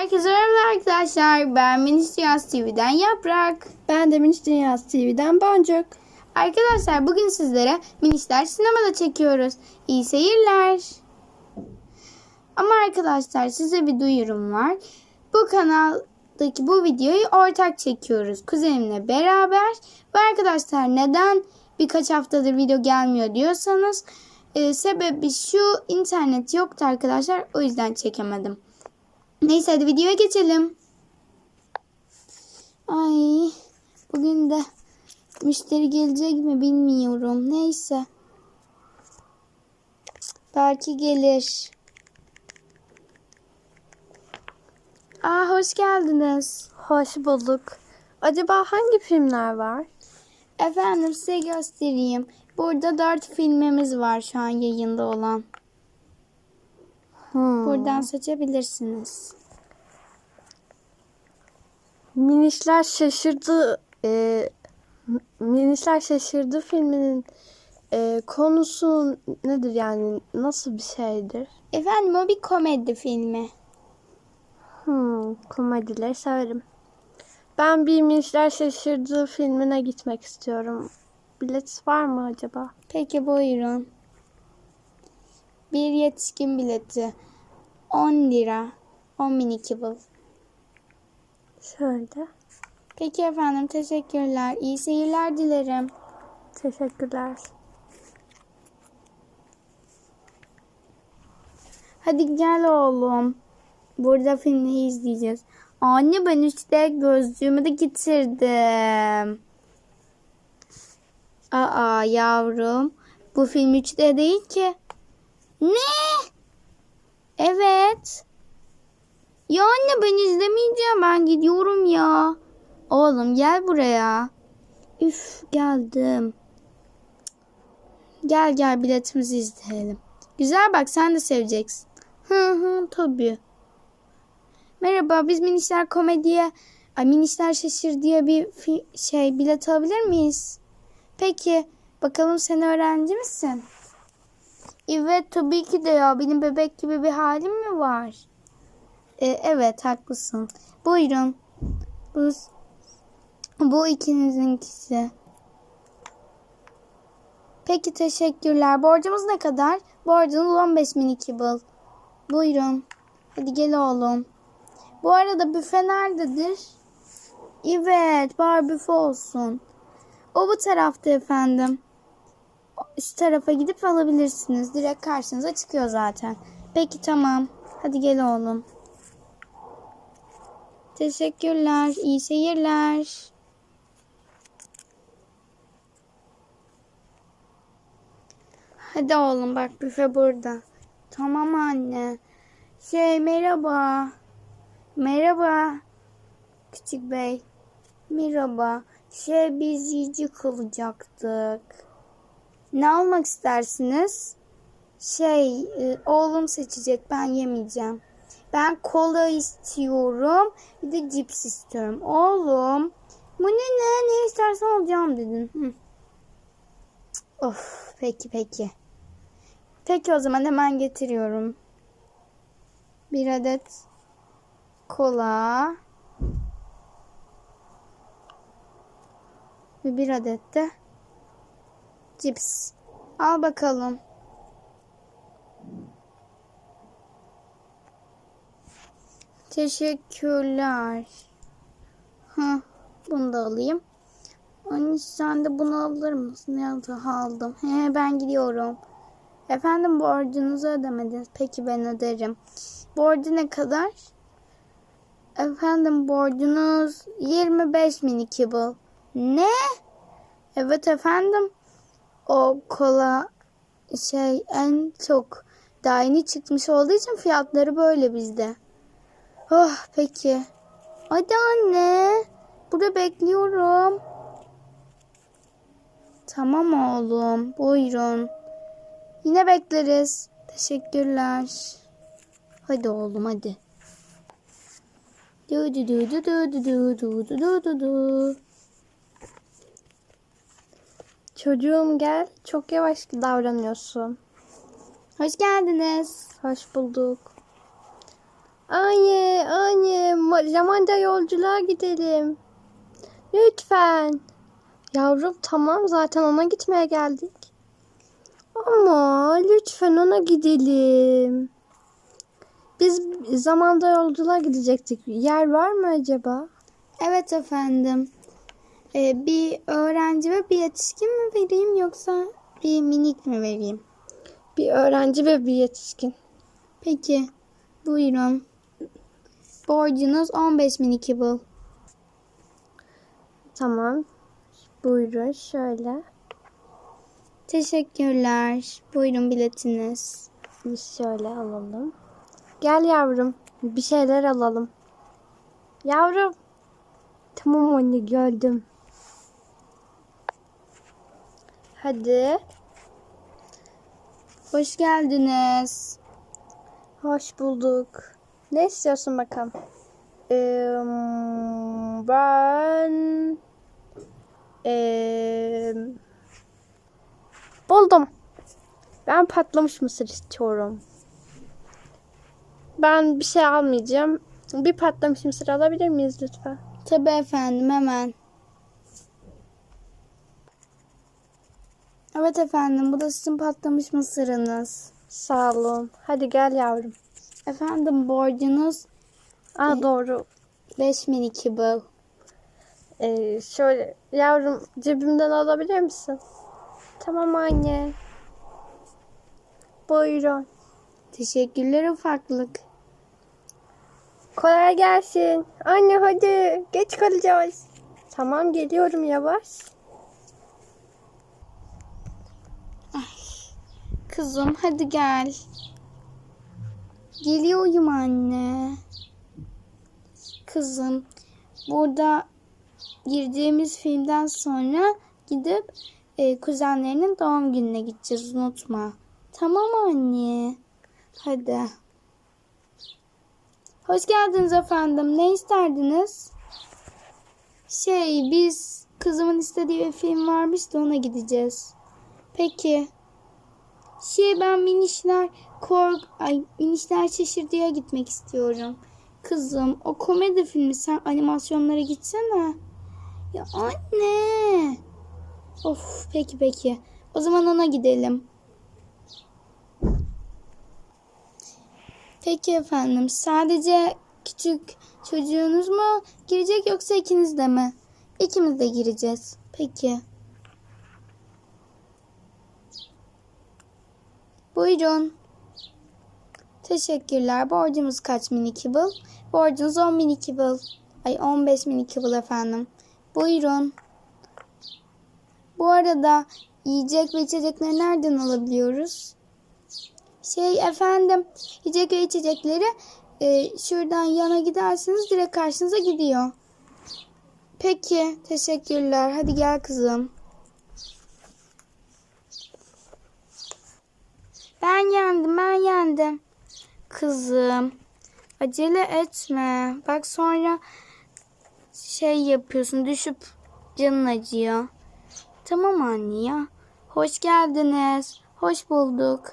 Herkese merhaba arkadaşlar. Ben Minis Dünyası TV'den Yaprak. Ben de Miniş Dünyası TV'den Boncuk. Arkadaşlar bugün sizlere Minişler sinemada çekiyoruz. İyi seyirler. Ama arkadaşlar size bir duyurum var. Bu kanaldaki bu videoyu ortak çekiyoruz. Kuzenimle beraber. Ve arkadaşlar neden birkaç haftadır video gelmiyor diyorsanız e, sebebi şu internet yoktu arkadaşlar. O yüzden çekemedim. Neyse hadi videoya geçelim. Ay bugün de müşteri gelecek mi bilmiyorum. Neyse. Belki gelir. Aa hoş geldiniz. Hoş bulduk. Acaba hangi filmler var? Efendim size göstereyim. Burada dört filmimiz var şu an yayında olan. Hmm. Buradan seçebilirsiniz. Minişler şaşırdı. E, Minişler şaşırdı filminin e, konusu nedir yani? Nasıl bir şeydir? Efendim o bir komedi filmi. Hmm, komedileri severim. Ben bir Minişler şaşırdı filmine gitmek istiyorum. Bilet var mı acaba? Peki buyurun. Bir yetişkin bileti. 10 lira. 10 mini kibble. Şöyle. Peki efendim teşekkürler. İyi seyirler dilerim. Teşekkürler. Hadi gel oğlum. Burada filmi izleyeceğiz. Anne ben işte gözlüğümü de getirdim. Aa yavrum. Bu film 3D değil ki. Ne? Evet. Ya anne ben izlemeyeceğim. Ben gidiyorum ya. Oğlum gel buraya. Üf geldim. Gel gel biletimizi izleyelim. Güzel bak sen de seveceksin. Hı hı tabii. Merhaba biz Minişler Komedi'ye ay Minişler Şaşır diye bir şey bilet alabilir miyiz? Peki bakalım sen öğrenci misin? Evet tabii ki de ya benim bebek gibi bir halim mi var? E, evet haklısın. Buyurun. Bu, bu ikinizinkisi. Peki teşekkürler. Borcumuz ne kadar? Borcunuz 15 mini kibble. Buyurun. Hadi gel oğlum. Bu arada büfe nerededir? Evet, bar büfe olsun. O bu tarafta efendim. Şu tarafa gidip alabilirsiniz. Direkt karşınıza çıkıyor zaten. Peki tamam. Hadi gel oğlum. Teşekkürler. İyi seyirler. Hadi oğlum bak büfe burada. Tamam anne. Şey merhaba. Merhaba. Küçük bey. Merhaba. Şey biz yiyici kalacaktık. Ne almak istersiniz? Şey e, oğlum seçecek ben yemeyeceğim. Ben kola istiyorum. Bir de cips istiyorum. Oğlum. Bu ne ne? Ne istersen alacağım dedin. Hı. Of peki peki. Peki o zaman hemen getiriyorum. Bir adet kola ve bir adet de cips. Al bakalım. Teşekkürler. Hı, bunu da alayım. Anne sen de bunu alır mısın? Ya da aldım. He ben gidiyorum. Efendim borcunuzu ödemediniz. Peki ben öderim. Borcu ne kadar? Efendim borcunuz 25 mini kibble. Ne? Evet efendim. O kola şey en çok daha çıkmış olduğu için fiyatları böyle bizde. Oh peki. Hadi anne. Burada bekliyorum. Tamam oğlum. Buyurun. Yine bekleriz. Teşekkürler. Hadi oğlum hadi. Du du du du du du du du du du du. Çocuğum gel. Çok yavaş davranıyorsun. Hoş geldiniz. Hoş bulduk. Anne, anne zamanda yolculuğa gidelim. Lütfen. Yavrum tamam zaten ona gitmeye geldik. Ama lütfen ona gidelim. Biz zamanda yolculuğa gidecektik. Yer var mı acaba? Evet efendim. Ee, bir öğrenci ve bir yetişkin mi vereyim yoksa bir minik mi vereyim? Bir öğrenci ve bir yetişkin. Peki. Buyurun. Borcunuz 15 mini kibble. Tamam. Buyurun şöyle. Teşekkürler. Buyurun biletiniz. Biz şöyle alalım. Gel yavrum. Bir şeyler alalım. Yavrum. Tamam anne geldim. Hadi. Hoş geldiniz. Hoş bulduk. Ne istiyorsun bakalım? Ee, ben ee, buldum. Ben patlamış mısır istiyorum. Ben bir şey almayacağım. Bir patlamış mısır alabilir miyiz lütfen? Tabii efendim hemen. Evet efendim bu da sizin patlamış mısırınız. Sağ olun. Hadi gel yavrum. Efendim borcunuz Aa doğru. 5 mini kibble. Ee, şöyle yavrum cebimden alabilir misin? Tamam anne. Buyurun. Teşekkürler ufaklık. Kolay gelsin. Anne hadi. Geç kalacağız. Tamam geliyorum yavaş. Kızım hadi gel. Geliyorum anne. Kızım burada girdiğimiz filmden sonra gidip e, kuzenlerinin doğum gününe gideceğiz unutma. Tamam anne. Hadi. Hoş geldiniz efendim. Ne isterdiniz? Şey biz kızımın istediği bir film varmış da ona gideceğiz. Peki. Şey ben minişler kork ay minişler şaşırdıya gitmek istiyorum. Kızım o komedi filmi sen animasyonlara gitsene. Ya anne. Of peki peki. O zaman ona gidelim. Peki efendim. Sadece küçük çocuğunuz mu girecek yoksa ikiniz de mi? İkimiz de gireceğiz. Peki. Buyurun. Teşekkürler. Borcumuz kaç mini kibble? Borcunuz 10 mini kibble. Ay 15 mini kibble efendim. Buyurun. Bu arada yiyecek ve içecekleri nereden alabiliyoruz? Şey efendim yiyecek ve içecekleri e, şuradan yana giderseniz direkt karşınıza gidiyor. Peki teşekkürler. Hadi gel kızım. Ben yendim, ben yendim. Kızım, acele etme. Bak sonra şey yapıyorsun, düşüp canın acıyor. Tamam anne ya. Hoş geldiniz. Hoş bulduk.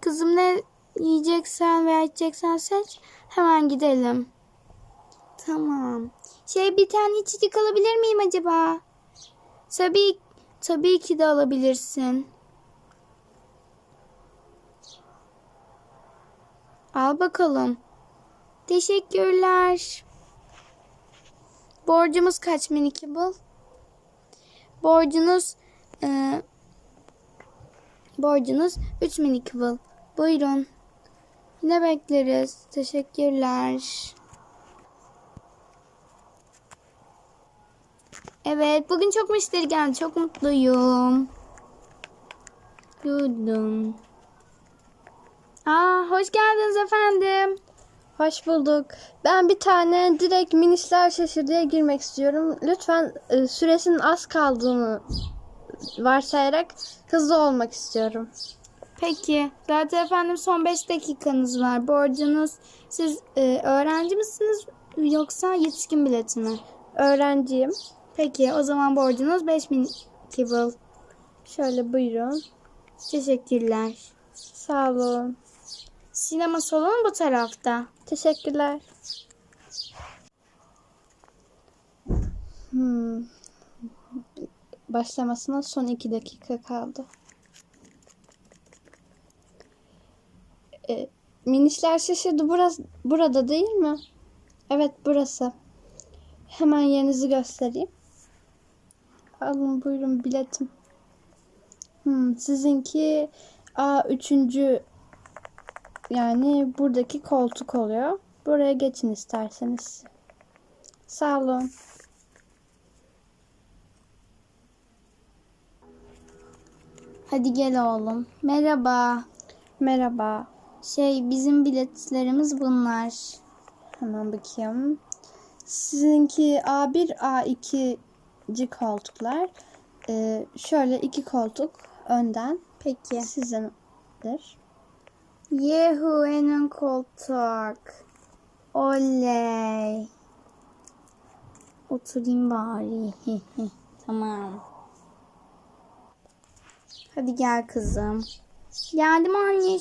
Kızım ne yiyeceksen veya içeceksen seç. Hemen gidelim. Tamam. Şey bir tane içecek alabilir miyim acaba? Tabii, tabii ki de alabilirsin. Al bakalım. Teşekkürler. Borcumuz kaç mini kibble? Borcunuz e, borcunuz 3 mini kibble. Buyurun. Yine bekleriz. Teşekkürler. Evet, bugün çok müşteri geldi. Çok mutluyum. Duydum. Aa, hoş geldiniz efendim. Hoş bulduk. Ben bir tane direkt minişler şaşırdıya girmek istiyorum. Lütfen e, süresinin az kaldığını varsayarak hızlı olmak istiyorum. Peki. Zaten efendim son 5 dakikanız var. Borcunuz siz e, öğrenci misiniz yoksa yetişkin bileti mi? Öğrenciyim. Peki o zaman borcunuz 5000 kibble. Şöyle buyurun. Teşekkürler. Sağ olun. Sinema salonu bu tarafta. Teşekkürler. Hmm. Başlamasına son iki dakika kaldı. E, minişler şaşırdı. Burası, burada değil mi? Evet burası. Hemen yerinizi göstereyim. Alın buyurun biletim. Hmm, sizinki A3 yani buradaki koltuk oluyor. Buraya geçin isterseniz. Sağ olun. Hadi gel oğlum. Merhaba. Merhaba. Şey bizim biletlerimiz bunlar. Hemen bakayım. Sizinki A1, A2'ci koltuklar. Ee, şöyle iki koltuk önden Peki. sizindir. Yehu en koltuk. Oley. Oturayım bari. tamam. Hadi gel kızım. Geldim anne.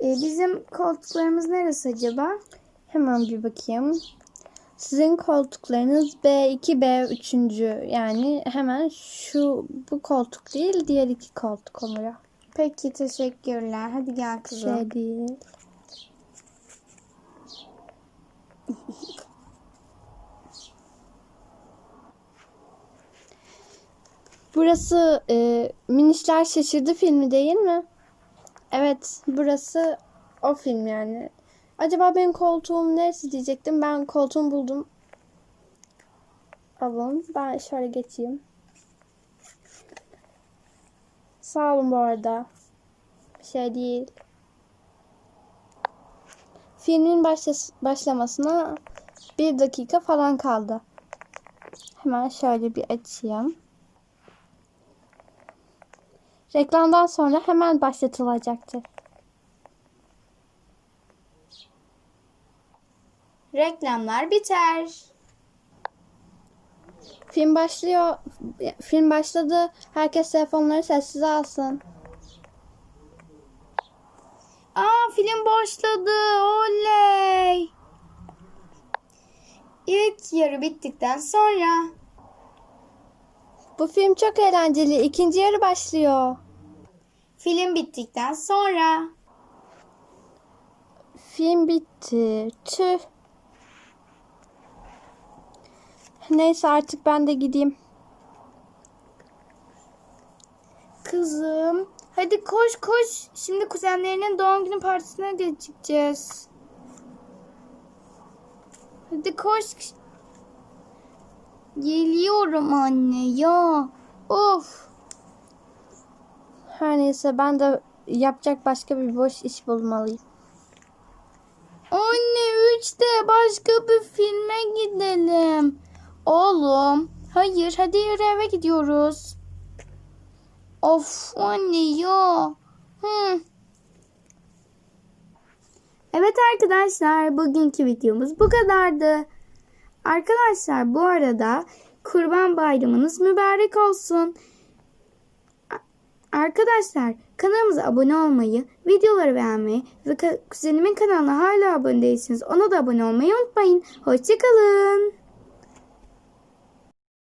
Ee, bizim koltuklarımız neresi acaba? Hemen bir bakayım. Sizin koltuklarınız B2, B3. Yani hemen şu bu koltuk değil diğer iki koltuk oluyor. Peki teşekkürler. Hadi gel kızım. Şey değil. Burası e, Minişler Şaşırdı filmi değil mi? Evet, burası o film yani. Acaba benim koltuğum neresi diyecektim. Ben koltuğumu buldum. Alın. Ben şöyle geçeyim. Sağ olun bu arada. Bir şey değil. Filmin başlas- başlamasına bir dakika falan kaldı. Hemen şöyle bir açayım. Reklamdan sonra hemen başlatılacaktır. Reklamlar biter. Film başlıyor. Film başladı. Herkes telefonları sessize alsın. Aa film başladı. Oley. İlk yarı bittikten sonra Bu film çok eğlenceli. İkinci yarı başlıyor. film bittikten sonra Film bitti. Tüh. Neyse artık ben de gideyim. kızım hadi koş koş. Şimdi kuzenlerinin doğum günü partisine geçeceğiz. Hadi koş. Geliyorum anne ya. Of. Her neyse ben de yapacak başka bir boş iş bulmalıyım. Anne üçte başka bir filme gidelim. Oğlum. Hayır hadi yürü eve gidiyoruz. Of anne ya. Evet arkadaşlar bugünkü videomuz bu kadardı. Arkadaşlar bu arada kurban bayramınız mübarek olsun. Arkadaşlar kanalımıza abone olmayı, videoları beğenmeyi ve kuzenimin kanalına hala abone değilseniz ona da abone olmayı unutmayın. Hoşçakalın.